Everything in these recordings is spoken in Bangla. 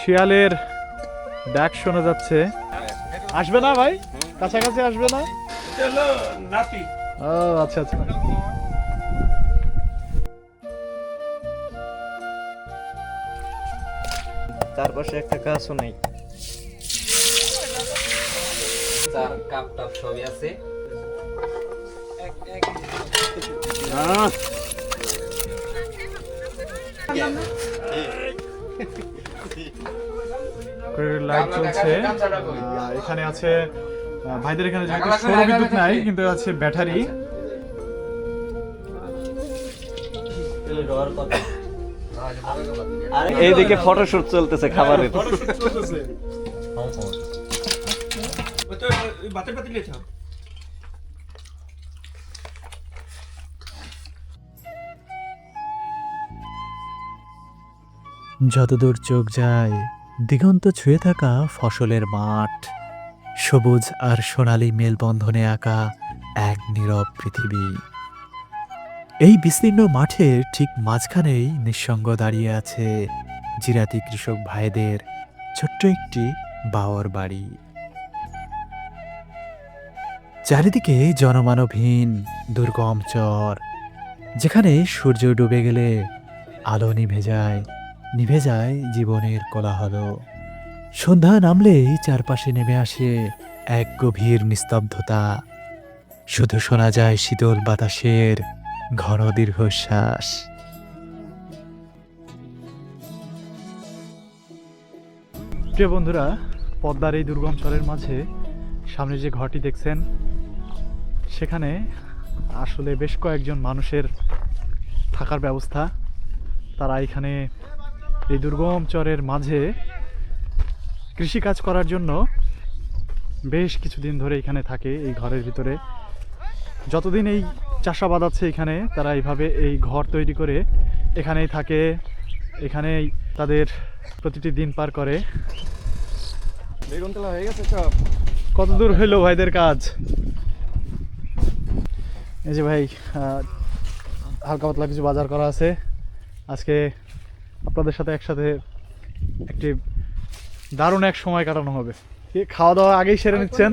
শিয়ালের ডাক শোনা যাচ্ছে। আসবে না ভাই? কাছাকাছি আসবে না? চলো নাতি ও আচ্ছা আচ্ছা। চারপাশে একটা গাছও নাই। চার কাপ টাপ সবই আছে। লাইট চলছে। এখানে আছে ভাইদের এখানে যেহেতু সৌর বিদ্যুৎ নাই কিন্তু আছে ব্যাটারি। এইদিকে ফটোশুট চলতেছে খাবারের। যতদূর চোখ যায় দিগন্ত ছুঁয়ে থাকা ফসলের মাঠ, সবুজ আর সোনালি মেলবন্ধনে আঁকা এক নীরব পৃথিবী। এই বিস্তীর্ণ মাঠের ঠিক মাঝখানেই নিঃসঙ্গ দাঁড়িয়ে আছে জিরাতি কৃষক ভাইদের ছোট্ট একটি বাওয়ার বাড়ি। চারিদিকে জনমানবহীন দুর্গম চর, যেখানে সূর্য ডুবে গেলে আলো নিভে যায় নিভে যায় জীবনের কোলাহল। সন্ধ্যা নামলেই চারপাশে নেমে আসে এক গভীর নিস্তব্ধতা। শুধু শোনা যায় শীতল বাতাসের ঘন দীর্ঘশ্বাস। প্রিয় বন্ধুরা, পদ্মার এই দুর্গম চরের মাঝে সামনে যে ঘরটি দেখছেন, সেখানে আসলে বেশ কয়েকজন মানুষের থাকার ব্যবস্থা। তারা এখানে এই দুর্গম চরের মাঝে কৃষিকাজ করার জন্য বেশ কিছুদিন ধরে এখানে থাকে এই ঘরের ভিতরে। যতদিন এই চাষাবাদ আছে এখানে তারা এইভাবে এই ঘর তৈরি করে এখানেই থাকে এখানেই তাদের প্রতিটি দিন পার করে। বেগুন তোলা হয়ে গেছে সব। কত দূর হইল ভাইদের কাজ? এই যে ভাই হালকা পাতলা কিছু বাজার করা আছে। আজকে আপনাদের সাথে একসাথে একটি দারুণ এক সময় কাটানো হবে। কি খাওয়া দাওয়া আগেই সেরে নিচ্ছেন।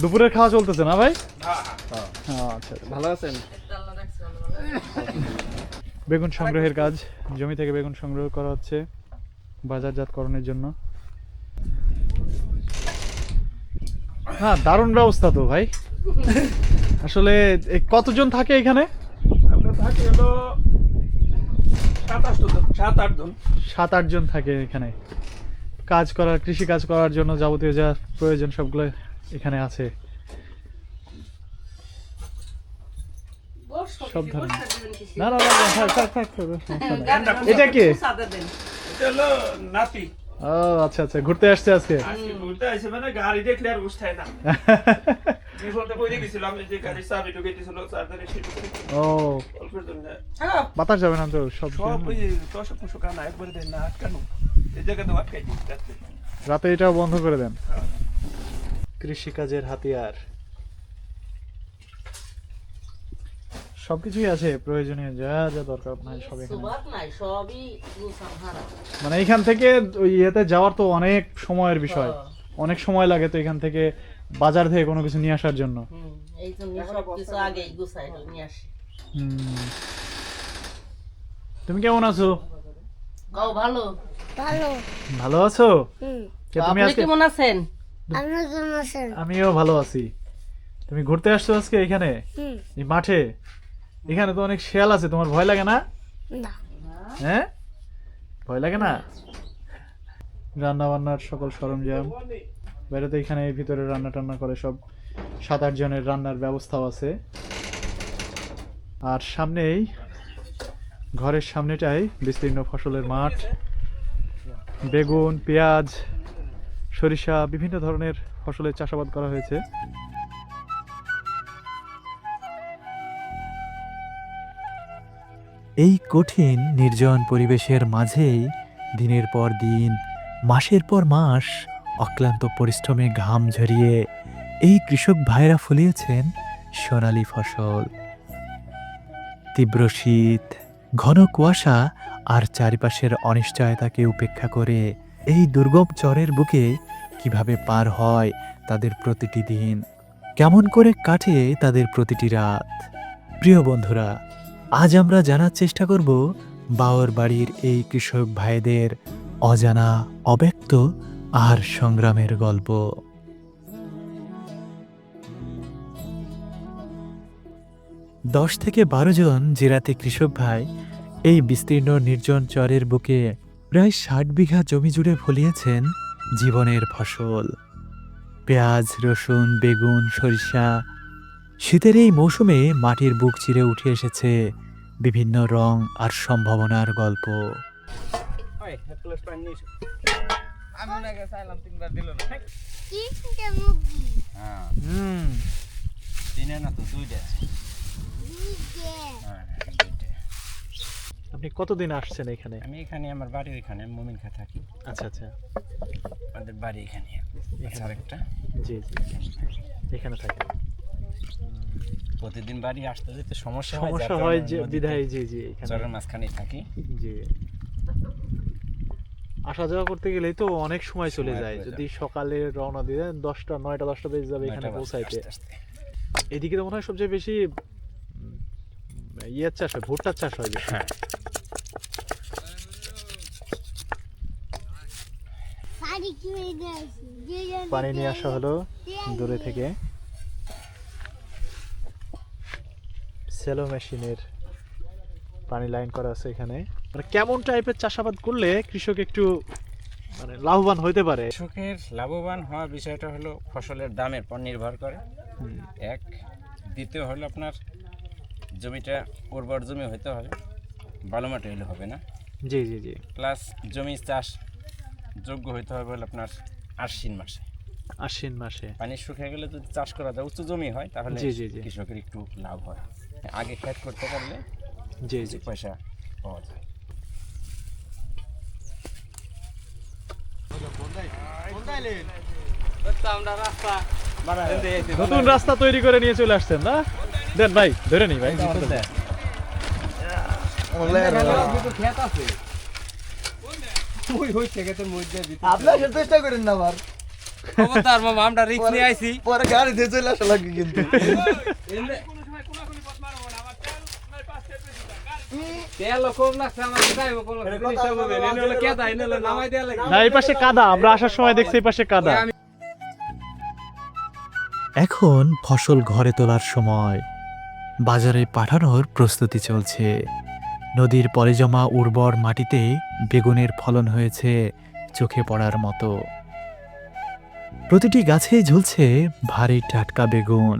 দুপুরের খাওয়া চলতেছে না ভাই? আচ্ছা আচ্ছা। ভালো আছেন? বেগুন সংগ্রহের কাজ। জমি থেকে বেগুন সংগ্রহ করা হচ্ছে বাজারজাতকরণের জন্য। হ্যাঁ দারুণ ব্যবস্থা তো ভাই। আসলে কতজন থাকে এখানে? আমরা থাকি হলো সাত আট জন। থাকে এখানে। কাজ করার কৃষি কাজ করার জন্য যাবতীয় যা প্রয়োজন সবগুলো এখানে আছে। সব ধরনের। না না না। এটা কি? নাতি। ও আচ্ছা আচ্ছা ঘুরতে আসছে আজকে? আজকে ঘুরতে আসে মানে গাড়ি দেখলে আর না। বাতাস যাবে না তো সব রাতে এটাও বন্ধ করে দেন। কৃষিকাজের হাতিয়ার। সবকিছুই আছে প্রয়োজনীয় যা যা দরকার আপনার সব এখানে নাই মানে এখান থেকে ওই ইয়েতে যাওয়ার তো অনেক সময়ের বিষয়। অনেক সময় লাগে তো এখান থেকে বাজার থেকে কোনো কিছু নিয়ে আসার জন্য। এই জন্য কিছু আগেই গুছাই নিয়ে আসি। তুমি কেমন আছো? ভালো? ভালো। ভালো আছো? কে তুমি আজকে কেমন আছেন? আপনার কেমন আছেন? আমিও ভালো আছি। তুমি ঘুরতে আসছো আজকে এখানে? এই মাঠে? এখানে তো অনেক শেয়াল আছে তোমার ভয় লাগে না? না। হ্যাঁ? ভয় লাগে না? রান্না বান্নার সকল সরঞ্জাম। বাইরে তো এখানে ভিতরে রান্না টান্না করে সব সাত, আট জনের রান্নার ব্যবস্থাও আছে। আর সামনেই, ঘরের সামনেটাই বিস্তীর্ণ ফসলের মাঠ। বেগুন, পেঁয়াজ, সরিষা, বিভিন্ন ধরনের ফসলের চাষাবাদ করা হয়েছে। এই কঠিন, নির্জন পরিবেশের মাঝেই দিনের পর দিন, মাসের পর মাস অক্লান্ত পরিশ্রমে ঘাম ঝরিয়ে এই কৃষক ভাইরা ফলিয়েছেন সোনালী ফসল। তীব্র শীত, ঘন কুয়াশা আর চারিপাশের অনিশ্চয়তাকে উপেক্ষা করে এই দুর্গম চরের বুকে কীভাবে পার হয় তাদের প্রতিটি দিন? কেমন করে কাটে তাদের প্রতিটি রাত? প্রিয় বন্ধুরা, আজ আমরা জানার চেষ্টা করব বাওর বাড়ির এই কৃষক ভাইদের অজানা, অব্যক্ত আর সংগ্রামের গল্প। দশ থেকে বারো জন জেরাতে কৃষক ভাই এই বিস্তীর্ণ নির্জন চরের বুকে প্রায় ষাট বিঘা জমি জুড়ে ফলিয়েছেন জীবনের ফসল। পেঁয়াজ, রসুন, বেগুন, সরিষা শীতের এই মৌসুমে মাটির বুক চিরে উঠে এসেছে বিভিন্ন রং আর সম্ভাবনার গল্প। আমি ওনাকে চাইলাম তিনবার দিল না। তিনটে মুরগি হ্যাঁ। হুম। তিনে না তো দুইটা হ্যাঁ দুইটা। আপনি কতদিন আসছেন এখানে? আমি এখানে আমার বাড়ির এখানে মোমিন খা থাকি। আচ্ছা আচ্ছা। আমাদের বাড়ি এখানে। আচ্ছা আরেকটা? জি জি। এখানে থাকেন প্রতিদিন বাড়ি আসতে যেতে সমস্যা হয় সমস্যা হয় যে বিধায় জি জি এখানে। চরের মাঝখানেই থাকি। জি। আসা যাওয়া করতে গেলেই তো অনেক সময় চলে যায়। যদি সকালে রওনা দিয়ে দেন দশটা নয়টা দশটা বেজে যাবে এখানে পৌঁছাইতে। এদিকে তো মনে হয় সবচেয়ে বেশি ইয়ের চাষ হয় ভুট্টার চাষ হয় বেশি। হ্যাঁ। পানি কিনে নিয়ে আসি দুজন পানি নিয়ে আসা হলো দূরে থেকে। সেলো মেশিনের পানি লাইন করা আছে এখানে। মানে কেমন টাইপের চাষাবাদ করলে কৃষক একটু মানে লাভবান হইতে পারে? কৃষকের লাভবান হওয়া বিষয়টা হলো ফসলের দামের পর নির্ভর করে। এক দ্বিতীয় হলো আপনার জমিটা উর্বর জমি হইতে হবে ভালো মাটি হলে হবে না। জি জি জি। প্লাস জমি চাষ যোগ্য হইতে হবে হলো আপনার আশ্বিন মাসে। আশ্বিন মাসে। পানি শুকিয়ে গেলে যদি চাষ করা যায় উচ্চ জমি হয় তাহলে জি, জি, জি। কৃষকের একটু লাভ হয়। আগে খেত করতে পারলে জি জি। পয়সা পাওয়া যায়। নতুন রাস্তা তৈরি করে নিয়ে চলে আসছেন না? দেন ভাই ধরে নি ভাই। আপনার চেষ্টা করেন না আবার। খবরদার মামা আমরা রিক্স নিয়ে আইছি। পরে গাড়ি দিয়ে চলে আসা লাগবে কিন্তু। না এই পাশে কাদা আমরা আসার সময় দেখছি এই পাশে কাদা। এখন ফসল ঘরে তোলার সময়। বাজারে পাঠানোর প্রস্তুতি চলছে। নদীর পরে জমা উর্বর মাটিতে বেগুনের ফলন হয়েছে চোখে পড়ার মতো। প্রতিটি গাছে ঝুলছে ভারী টাটকা বেগুন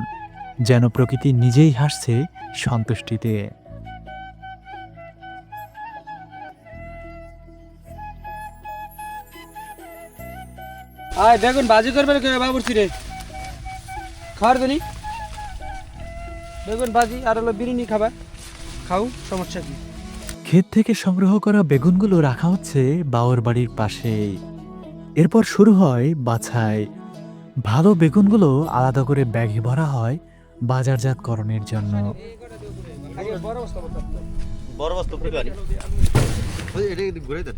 যেন প্রকৃতি নিজেই হাসছে সন্তুষ্টিতে। আয় বেগুন ভাজি করবে কে বাবুর্চি রে খাওয়ার দেনি বেগুন ভাজি আর হলো বিরিয়ানি খাবা খাও সমস্যা কি? ক্ষেত থেকে সংগ্রহ করা বেগুনগুলো রাখা হচ্ছে বাওর বাড়ির পাশেই। এরপর শুরু হয় বাছাই। ভালো বেগুনগুলো আলাদা করে ব্যাগে ভরা হয় বাজারজাতকরণের জন্য। বড় বস্তু ঘুরে দেন।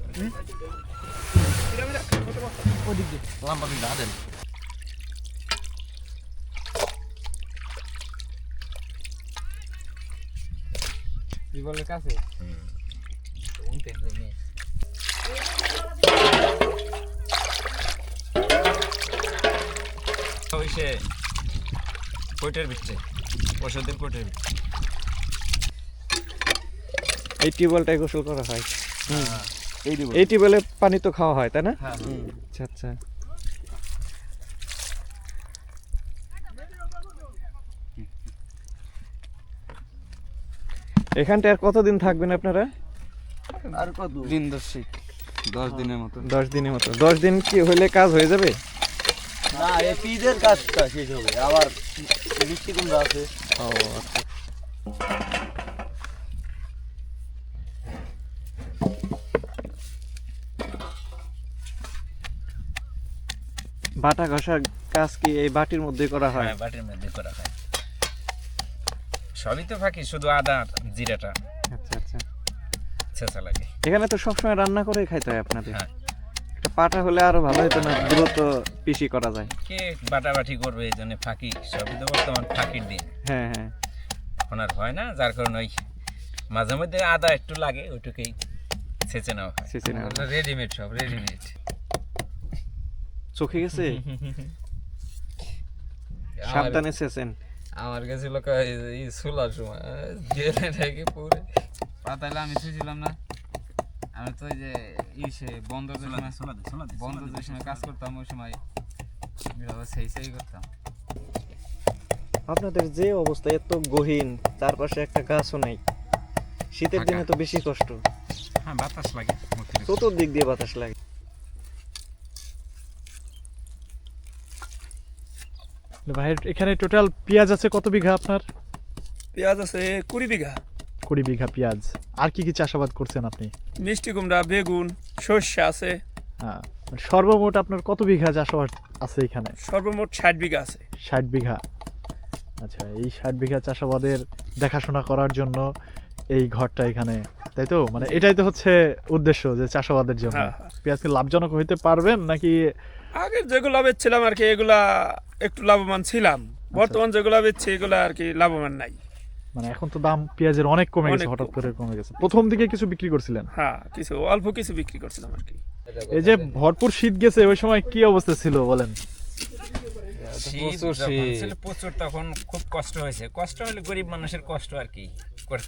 ওদিক দিয়ে লম্বা দিন দেন টিউবওয়েলের কাছে হইছে কোটের ভিতরে ওষুধের কোটের ভিতরে এই টিউবওয়েলটাই গোসল করা হয়। এই টিউবওয়েলে পানি তো খাওয়া হয় তাই না? হ্যাঁ। আচ্ছা আচ্ছা। এখানটা আর কতদিন থাকবেন আপনারা? আর কত? দিন দশেক। দশ দিনের মতো। দশ দিনের মতো। দশ দিন কি হলে কাজ হয়ে যাবে? না এই পিজের কাজটা শেষ হবে। আবার বৃষ্টি কুমড়া আছে। ও আচ্ছা। বাটা ঘষার কাজ কি এই বাটির মধ্যে করা হয়? হ্যাঁ বাটির মধ্যে করা হয়। সবই তো ফাঁকি শুধু আদা জিরাটা। আচ্ছা আচ্ছা। ছেঁচা লাগে। এখানে তো সবসময় রান্না করে খাইতে হয় আপনাদের। হ্যাঁ। একটা পাটা হলে আরও ভালো হতো না দ্রুত পিসি করা যায়। কে বাটাবাটি করবে এই জন্য ফাঁকি? সবই তো বর্তমান ফাঁকির দিন। হ্যাঁ হ্যাঁ। এখন আর হয় না যার কারণে ওই মাঝে মধ্যে আদা একটু লাগে ওইটুকুই ছেঁচে নেওয়া হয়। রেডিমেড সব রেডিমেড। চোখে গেছে? সাবধানে চেছেন আমার কাছে লোক এই সোলার সময় জেলে থেকে পুরে পাতালে আমি শুয়েছিলাম না। আমি তো ওই যে ইসে বন্ধ যে বন্ধ যে সময় কাজ করতাম ওই সময় সেই সেই করতাম। আপনাদের যে অবস্থা এত গহীন চারপাশে একটা গাছও নাই। শীতের দিনে তো বেশি কষ্ট। হ্যাঁ বাতাস লাগে। চতুর্দিক দিয়ে বাতাস লাগে। ভাই এখানে টোটাল পেঁয়াজ আছে কত বিঘা আপনার? পেঁয়াজ আছে কুড়ি বিঘা। কুড়ি বিঘা পেঁয়াজ। আর কি কি চাষাবাদ করছেন আপনি? মিষ্টি কুমড়া বেগুন সর্ষে আছে। হ্যাঁ সর্বমোট আপনার কত বিঘা চাষাবাদ আছে এখানে? সর্বমোট ষাট বিঘা আছে। ষাট বিঘা। আচ্ছা এই ষাট বিঘা চাষাবাদের দেখাশোনা করার জন্য এই ঘরটা এখানে তাই তো? মানে এটাই তো হচ্ছে উদ্দেশ্য যে চাষাবাদের জন্য। হ্যাঁ, হ্যাঁ। পেঁয়াজকে লাভজনক হইতে পারবেন নাকি আগে যেগুলো বেচছিলাম আর কি এগুলা একটু লাভবান ছিলাম। বর্তমান যেগুলো বেচছি এগুলা আর কি লাভবান নাই। মানে এখন তো দাম পেঁয়াজের অনেক কমে গেছে হঠাৎ করে কমে গেছে। প্রথম দিকে কিছু বিক্রি করছিলেন? হ্যাঁ কিছু অল্প কিছু বিক্রি করছিলাম আর কি। এই যে ভরপুর শীত গেছে ওই সময় কি অবস্থা ছিল বলেন? প্রচুর। তখন খুব কষ্ট হয়েছে। কষ্ট হলে গরিব মানুষের কষ্ট আর কি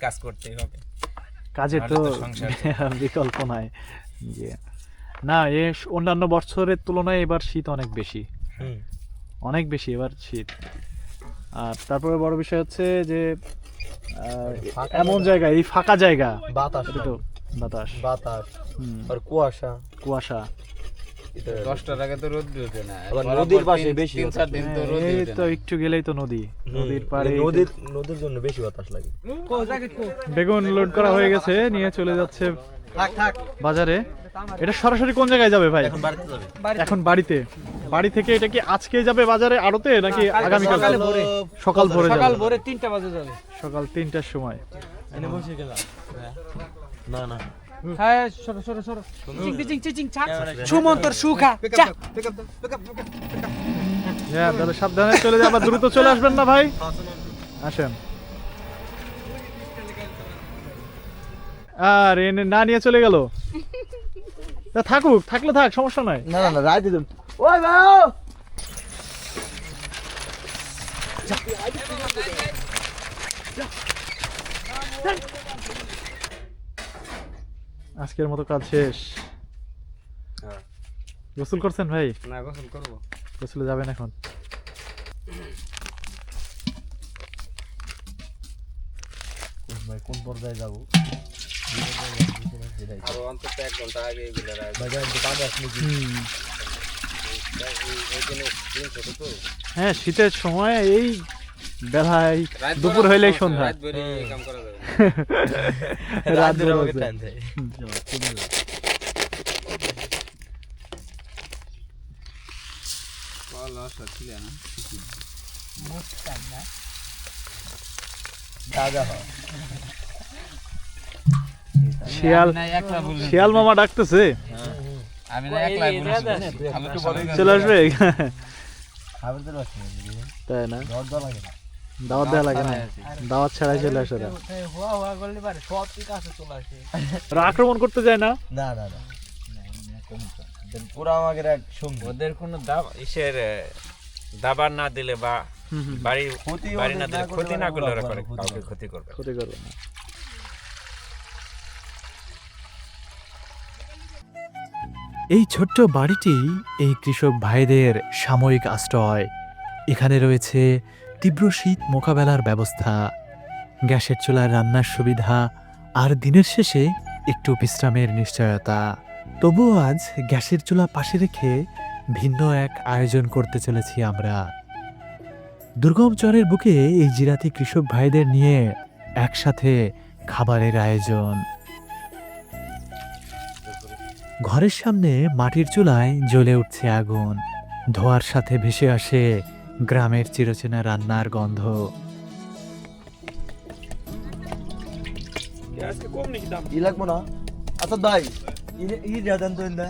কাজ করতেই হবে। কাজে তো সংসার। বিকল্প নাই। না এ অন্যান্য বছরের তুলনায় এবার শীত অনেক বেশি। অনেক বেশি এবার শীত। আর তারপরে বড় বিষয় হচ্ছে যে এমন জায়গা। এই ফাঁকা জায়গা। বাতাস তো বাতাস। বাতাস। আর কুয়াশা। কুয়াশা। দশটার আগে তো রোদ উঠে না আবার নদীর পাশে বেশি তিন চার দিন তো রোদ এই উঠে তো একটু গেলেই তো নদী। নদীর পাড়ে নদীর নদীর জন্য বেশি বাতাস লাগে। বেগুন লোড করা হয়ে গেছে নিয়ে চলে যাচ্ছে বাজারে। এটা সরাসরি কোন জায়গায় যাবে ভাই? বাড়িতে যাবে। এখন বাড়িতে। বাড়ি থেকে এটা কি আজকে যাবে বাজারে আড়তে নাকি আগামীকাল সকালে ভোরে। সকাল ভোরে সকাল ভোরে তিনটা বাজে যাবে। সকাল তিনটার সময়। এনে বসে গেলাম। না না। হ্যাঁ সরো সরো সরো। চিং চিং চিং চিং সুমন্তর সুখা চা। হ্যাঁ তাহলে সাবধানে চলে যাবে দ্রুত চলে আসবেন না ভাই? আসেন। আর এনে না নিয়ে চলে গেল? থাকুক থাকলে থাক সমস্যা নাই। না না না রায় দিদুন আজকের মতো কাজ শেষ। গোসল করছেন ভাই? না গোসল করব। গোসলে যাবেন এখন। ভাই কোন পর্যায়ে যাব? আর অন্তত এক ঘণ্টা আগে এগুলো। হ্যাঁ শীতের সময় এই বেলায় দুপুর ভরা হইলেই সন্ধ্যা। রাত দাদা হয় শিয়াল মামা ডাকতেছে। আমি না চলে আসবে? তাই না? দর দর লাগে না। দাওয়াত দেওয়া লাগে না? দাওয়াত ছাড়াই চলে আসে ওরা। আক্রমণ করতে যায় না? না না না। পুরো আমাকে এক সঙ্গী ওদের কোনো দাব ইসের দাবার না দিলে বা বাড়ি ক্ষতি বাড়ি না দিলে করলে ক্ষতি না করলে ওরা করে। ক্ষতি করবে। ক্ষতি করবে না। এই ছোট্ট বাড়িটি এই কৃষক ভাইদের সাময়িক আশ্রয়। এখানে রয়েছে তীব্র শীত মোকাবেলার ব্যবস্থা, গ্যাসের চুলার রান্নার সুবিধা, আর দিনের শেষে একটু বিশ্রামের নিশ্চয়তা। তবুও আজ গ্যাসের চুলা পাশে রেখে ভিন্ন এক আয়োজন করতে চলেছি আমরা। দুর্গম চরের বুকে এই জিরাতি কৃষক ভাইদের নিয়ে একসাথে খাবারের আয়োজন। ঘরের সামনে মাটির চুলায় জ্বলে উঠছে আগুন। ধোয়ার সাথে ভেসে আসে গ্রামের চিরচেনা রান্নার গন্ধ। আচ্ছা ভাই ই দেন তো না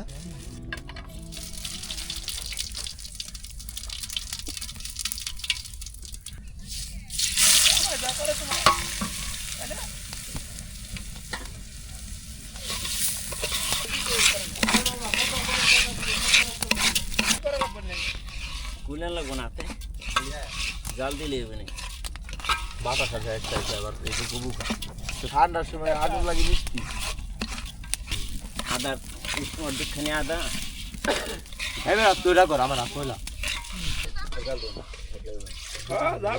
কুলেন লাগবো না হাতে দিলে হবে না বাতাস আছে একটা একটা আবার একটু কবু ঠান্ডার সময় আগুন লাগে মিষ্টি। আদা অর্ধেকখানি আদা। এবার তুইরা কর আমার হাত কইলা যা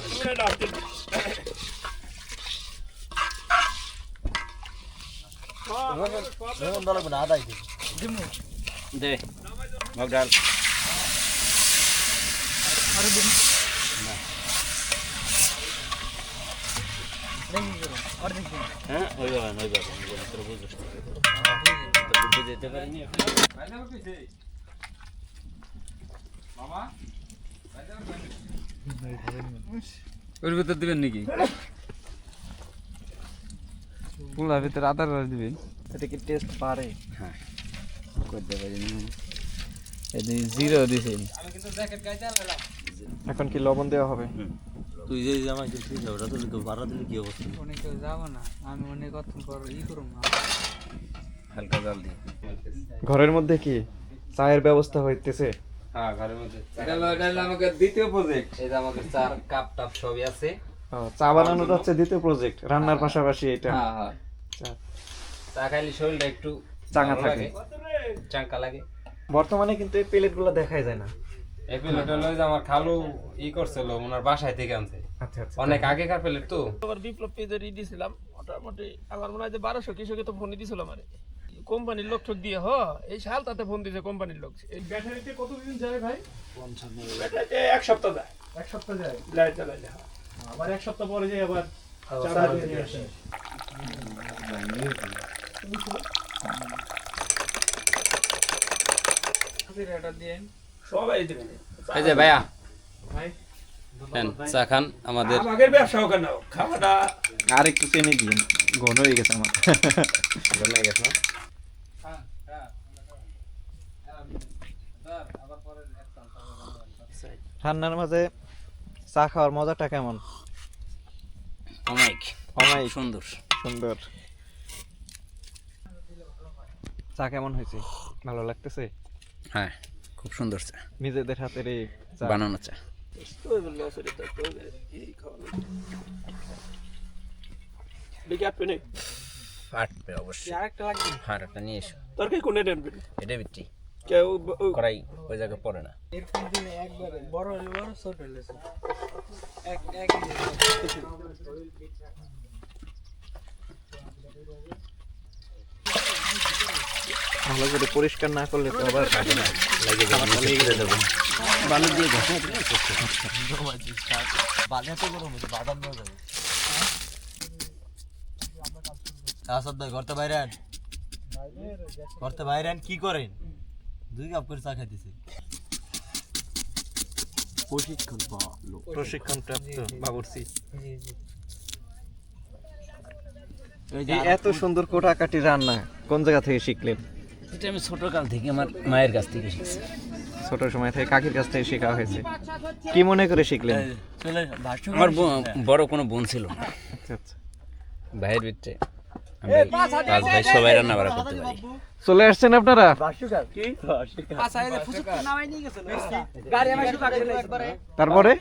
দে মগ ডাল। হ্যাঁ ওই বাবা ওই বাবা তোর বুঝিস বুঝে যেতে পারিনি ওর ভিতর দিবেন নাকি? পুলার ভিতরে আদার রস দিবেন। এটা কি টেস্ট পারে করতে পারিনি এদিন জিরো দিছেন। এখন কি লবণ দেওয়া হবে? তুই যে যে আমাকে দিছিস ওটা তো লিখে বাড়া দিলে কি অবস্থা? অনেক যাব না আমি অনেক পর ই করব হালকা জাল ঘরের মধ্যে কি চায়ের ব্যবস্থা হইতেছে? হ্যাঁ ঘরের মধ্যে এটা হলো এটা হলো আমাকে দ্বিতীয় প্রজেক্ট এই যে আমাকে চার কাপ টাপ সবই আছে। চা বানানোটা হচ্ছে দ্বিতীয় প্রজেক্ট রান্নার পাশাপাশি এটা। হ্যাঁ হ্যাঁ। আচ্ছা। চা খাইলে শরীরটা একটু চাঙ্গা থাকে। চাঙ্কা লাগে। বর্তমানে কিন্তু এই প্লেটগুলো দেখাই যায় না। প্লেট হলো যে আমার খালু ই করছিল ওনার বাসায় থেকে আনছে। আচ্ছা আচ্ছা। অনেক আগেকার প্লেট তো। আবার বিপ্লব পেজের ই দিছিলাম মোটামুটি আমার মনে হয় যে বারোশো কৃষকে তো ফোনই দিছিল আমার। কোম্পানির লোক ঠোক দিয়ে হ এই সাল তাতে ফোন দিছে কোম্পানির লোক। এই ব্যাটারিতে কতদিন যায় ভাই? ব্যাটারিতে এক সপ্তাহ যায়। এক সপ্তাহ যায়? লাইট জ্বালাইলে হ্যাঁ। আবার এক সপ্তাহ পরে যাই আবার চার্জ দিয়ে আসে। সবাই দেবেন এই যে ভাইয়া চা খান আমাদের আমাদের ব্যবসাও কেন খাওয়াটা আর একটু চিনি দিন ঘন হয়ে গেছে আমার। জমে গেছে ঠান্ডার মাঝে চা খাওয়ার মজাটা কেমন? অমাইক অমায়িক। সুন্দর। সুন্দর। চা কেমন হয়েছে? ভালো লাগতেছে? হ্যাঁ। খুব সুন্দর চা। নিজেদের হাতের এই চা। বানানো চা। ফাটবে অবশ্যই। আরেকটা লাগবে? হ্যাঁ একটা নিয়ে এসো। তোর কে কোনে নেবেন? এটা বিটি কেউ করাই ওই জায়গায় পড়ে না। এরকম দিলে একবারে বড় হলে বড় ছোট হলে এক এক ভালো করে পরিষ্কার না করলে তো আবার কাজে না লাগে যাবে বালু দিয়ে ঘষা আসাদ ভাই ঘরতে বাইরে আন ঘরতে বাইরে আন কি করেন? দুই কাপ করে চা খাইতেছে। প্রশিক্ষণ প্রাপ্ত এত সুন্দর কোটা কোটাকাটি রান্না কোন জায়গা থেকে শিখলেন? এটা আমি ছোটকাল থেকে আমার মায়ের কাছ থেকে শিখছি। ছোট সময় থেকে কাকির কাছ থেকে শেখা হয়েছে। কি মনে করে শিখলেন? আমার ব- বড় কোনো বোন ছিল না। আচ্ছা আচ্ছা। ভাইয়ের ভিতরে আমি সবাই রান্না বাড়া করতে পারি। চলে আসছেন আপনারা? আচ্ছা এই যে ফুসুক নামাই নিয়ে গেছিল গাড়ি আমার শুকা তারপরে?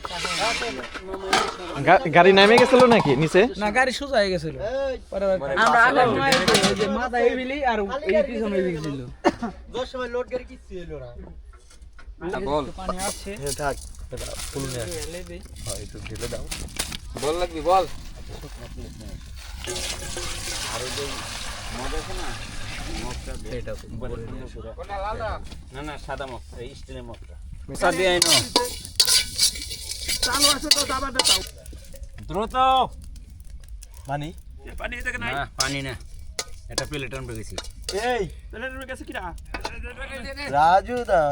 গাড়ি নেমে গেছিল নাকি নিচে? না গাড়ি সোজা হয়ে গেছিল। আমরা আগে সময় এই যে মাথা এই আর এই পিছনে এই সময় লোড গাড়ি কি ছিল না। বল। পানি আছে থাক বল লাগবি বল। না না সাদা মগটা এই স্টিলের মগটা দ্রুত মানে পানি থেকে নাই না পানি না এটা প্লেট আনবে গেছি এই তাহলে গেছে কিরা রাজু দা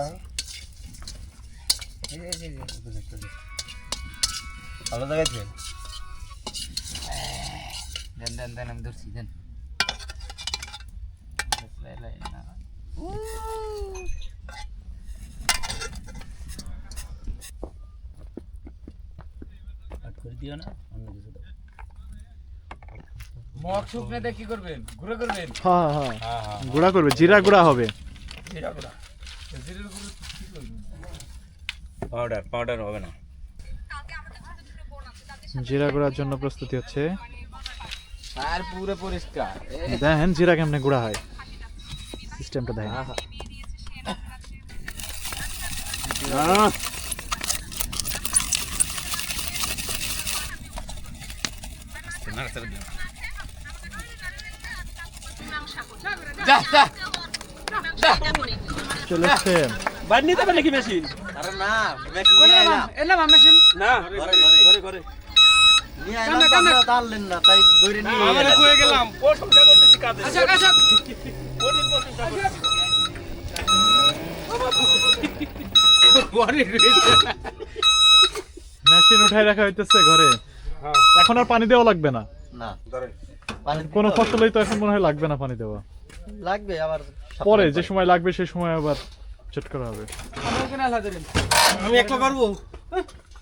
ভালো জায়গায় দেন দেন দেন আমি ধরছি দেন। মগ শুকনে দিয়ে কি করবেন? ঘুরে করবেন? হ্যাঁ হ্যাঁ গুঁড়া করবে জিরা গুঁড়া হবে। জিরা গুঁড়া। জিরের গুঁড়ো কি করবেন? পাউডার পাউডার হবে না। জিরা গুঁড়ার জন্য প্রস্তুতি হচ্ছে। আর পুরো পরিষ্কার দেখেন জিরা কেমনে গুঁড়া হয়। সিস্টেমটা দেখেন। নাড়াচাড়া দিও। যা। যা। চলে এসছে বাইরে নিতে পারলে কি মেশিন আরে না কোনে না মেশিন না ঘরে। ঘরে ঘরে। মেশিন উঠাই রাখা হইতেছে ঘরে। এখন আর পানি দেওয়া লাগবে না। না। পানি কোনো ফসলেই তো এখন মনে হয় লাগবে না পানি দেওয়া। লাগবে আবার পরে যে সময় লাগবে সেই সময় আবার চেট করা হবে। আমি একটা করব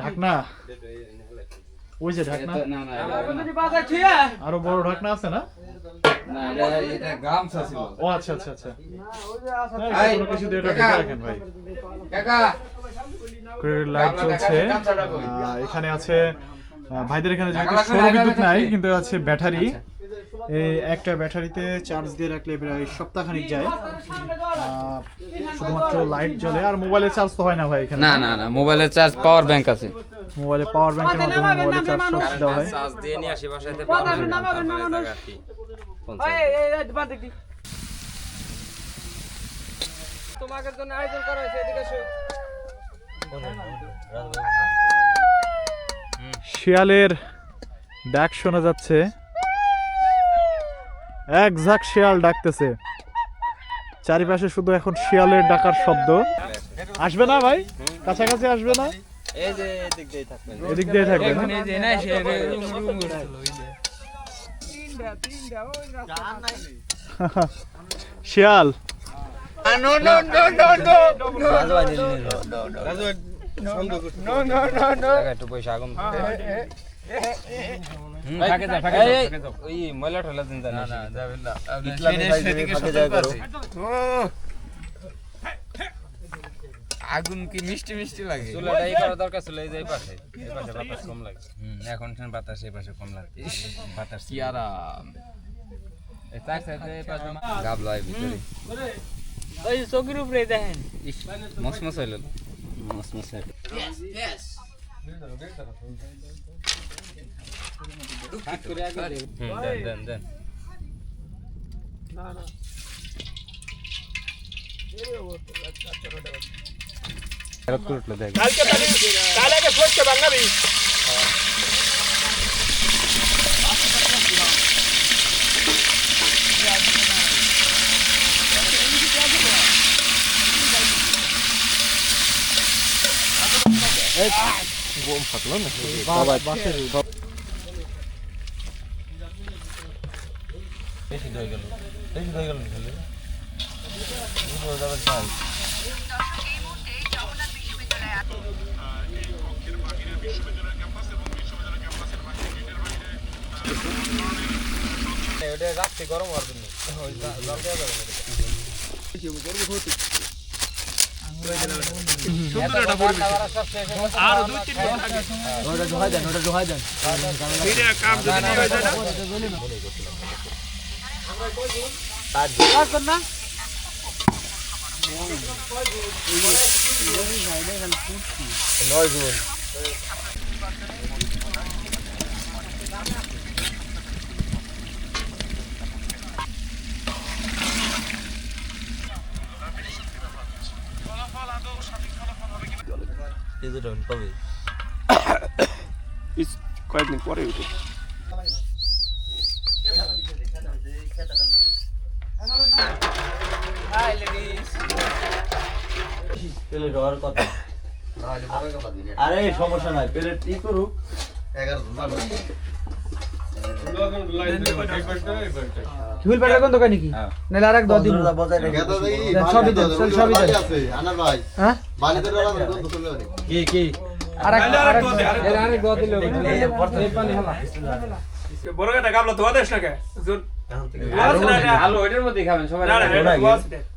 ঢাকনা? ওই যে ঢাকনা? না না যদি বাজার ঠিক আরও বড় ঢাকনা আছে না? না এটা এটা গামছা ছিল। ও আচ্ছা আচ্ছা আচ্ছা। কোনো কিছু দিয়ে রাখেন ভাই। লাইট চলছে এখানে আছে ভাইদের এখানে যেহেতু সৌর বিদ্যুৎ নাই কিন্তু আছে ব্যাটারি। এই একটা ব্যাটারিতে চার্জ দিয়ে রাখলে প্রায় সপ্তাহখানিক যায়। আহ, শুধুমাত্র লাইট জ্বলে আর মোবাইলে চার্জ তো হয় না ভাই এখানে। না না না মোবাইলের চার্জ পাওয়ার ব্যাংক আছে। মোবাইলে পাওয়ার ব্যাংকের মাধ্যমে মোবাইলে চার্জ সব দেওয়া হয়। চার্জ দিয়ে নিয়ে আসি বাসাতে। তোমাদের জন্য আয়োজন করা হয়েছে এদিকে এসো। শিয়ালের ডাক শোনা যাচ্ছে। এক ঝাঁক শিয়াল ডাকতেছে চারিপাশে শুধু এখন শিয়ালের ডাকার শব্দ আসবে না ভাই কাছাকাছি আসবে না এদিক দিয়ে থাকবে শিয়াল পয়সা আগুন কি মিষ্টি মিষ্টি লাগে চুলাটা এই করা দরকার ছিল এই যে এই পাশে এই পাশে বাতাস কম লাগে হুম এখন বাতাস এই পাশে কম লাগে বাতাস কি আরাম এই চার সাইডে এই পাশে গাবলা এই ভিতরে ওই চোখের উপরে দেখেন ইস মস মস হইল মস মস হইল দেন দেন দেন। ফেরত করে উঠল দেখ। কালকে কাল আগে সরষে বাঙালি বেশি হয়ে গেল। বেশি হয়ে গেল এটা রাখতে গরম হওয়ার জন্য। জল দেওয়া যাবে না আর দুই তিন থাকে ওটা জোহাই দেন ওটা জোহাই দেন। কাম যদি হয়ে যায় না? নয় গুণ ইস- কয়েকদিন পরে উঠে আরে সমস্যা নাই প্লেট ই করুক। হুইল প্যাটার কোন দোকানে কি? নাহলে আরেক দশ দিন। সবই দেন সবই দেন। হ্যাঁ? কি কি? আরেক আরেক আরেক দোয়া দিলে এই পানি হলা। বড় একটা গাবলা ধোয়া দেশ না কে? জোর। আলু ওইটার মধ্যে খাবেন সবাই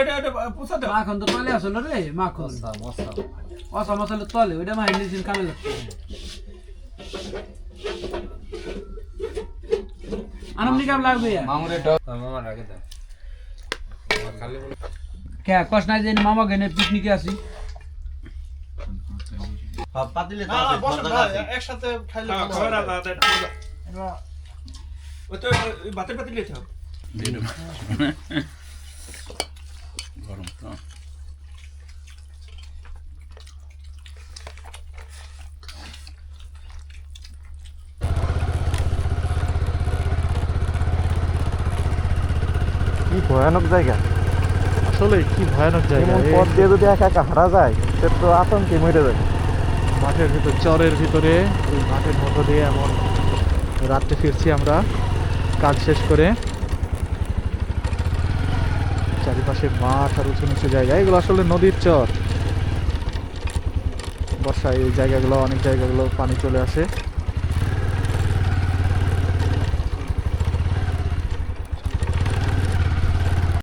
এটা পুষা দাও মাখন তো তলে আসলো রে মাখন অসা মশলা তলে ওইটা মাহিন কামে লাগছে আনন্দি লাগবে। মামুরে ডগ। মামা রাখে দাও। কে কষ্ট নাই যে মামা গেনে পিকনিকে আসি। পাতিলে একসাথে খাইলে হ্যাঁ খাবার আলাদা এটা তো বাতের পাতি লিখতে হবে কি ভয়ানক জায়গা। আসলে কি ভয়ানক জায়গা? পথ দিয়ে যদি একা একা হারা যায় সে তো আতঙ্কে মরে যাবে। মাঠের ভিতর চরের ভিতরে এই মাঠের মধ্য দিয়ে এমন রাত্রে ফিরছি আমরা। কাজ শেষ করে। চারিপাশে মাঠ আর উঁচু নিচু জায়গা এগুলো আসলে নদীর চর। বর্ষায় এই জায়গাগুলো অনেক জায়গাগুলো পানি চলে আসে।